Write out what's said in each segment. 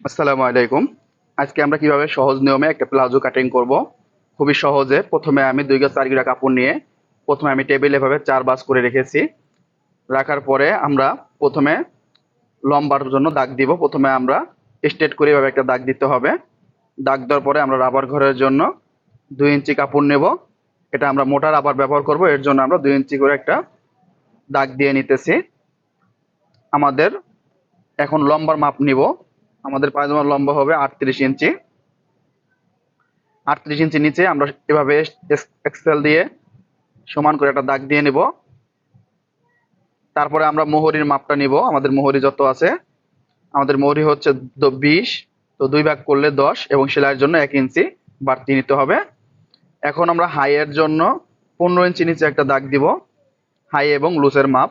আসসালামু আলাইকুম। আজকে আমরা কীভাবে সহজ নিয়মে একটা প্লাজো কাটিং করব? খুবই সহজে। প্রথমে আমি দুই গজ চার গিরা কাপড় নিয়ে প্রথমে আমি টেবিল এভাবে চার বাস করে রেখেছি। রাখার পরে আমরা প্রথমে লম্বার জন্য দাগ দিব। প্রথমে আমরা স্ট্রেট করে এভাবে একটা দাগ দিতে হবে। দাগ দেওয়ার পরে আমরা রাবার ঘরের জন্য দুই ইঞ্চি কাপড় নেব। এটা আমরা মোটা রাবার ব্যবহার করব। এর জন্য আমরা দুই ইঞ্চি করে একটা দাগ দিয়ে নিতেছি। আমাদের এখন লম্বার মাপ নিব। আমাদের পায়জামার লম্বা হবে আটত্রিশ ইঞ্চি। আটত্রিশ ইঞ্চি নিচে আমরা এভাবে এক্সেল দিয়ে সমান করে একটা দাগ দিয়ে নিব। তারপরে আমরা মোহরির মাপটা নিব। আমাদের মোহরি যত আছে, আমাদের মোহরি হচ্ছে বিশ, তো দুই ভাগ করলে দশ এবং সেলাইয়ের জন্য এক ইঞ্চি বাড়তি নিতে হবে। এখন আমরা হাইয়ের জন্য পনেরো ইঞ্চি নিচে একটা দাগ দিব, হাই এবং লুসের মাপ।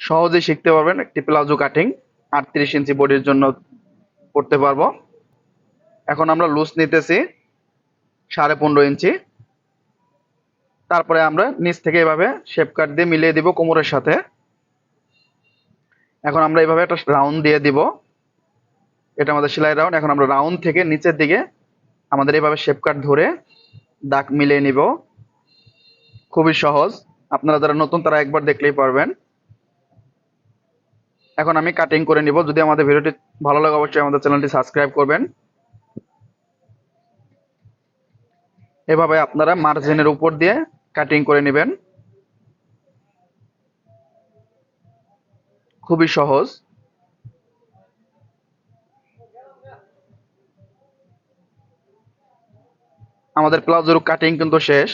সহজেই শিখতে পারবেন একটি প্লাজো কাটিং। আটত্রিশ ইঞ্চি বডির জন্য করতে পারব। এখন আমরা লুজ নিতেছি সাড়ে পনেরো ইঞ্চি। তারপরে আমরা নিচ থেকে এভাবে শেপ কাট দিয়ে মিলিয়ে দিব কোমরের সাথে। এখন আমরা এভাবে একটা রাউন্ড দিয়ে দিব। এটা আমাদের সেলাই রাউন্ড। এখন আমরা রাউন্ড থেকে নিচের দিকে আমাদের এভাবে শেপ কাট ধরে দাগ মিলিয়ে নিব। খুবই সহজ। আপনারা যারা নতুন, তারা একবার দেখলেই পারবেন। এখন আমি কাটিং করে নিব। যদি আমাদের ভিডিওটি ভালো লাগে, অবশ্যই আমাদের চ্যানেলটি সাবস্ক্রাইব করবেন। এভাবে আপনারা মার্জিনের উপর দিয়ে কাটিং করে নেবেন। খুবই সহজ। আমাদের প্লাজোর কাটিং কিন্তু শেষ।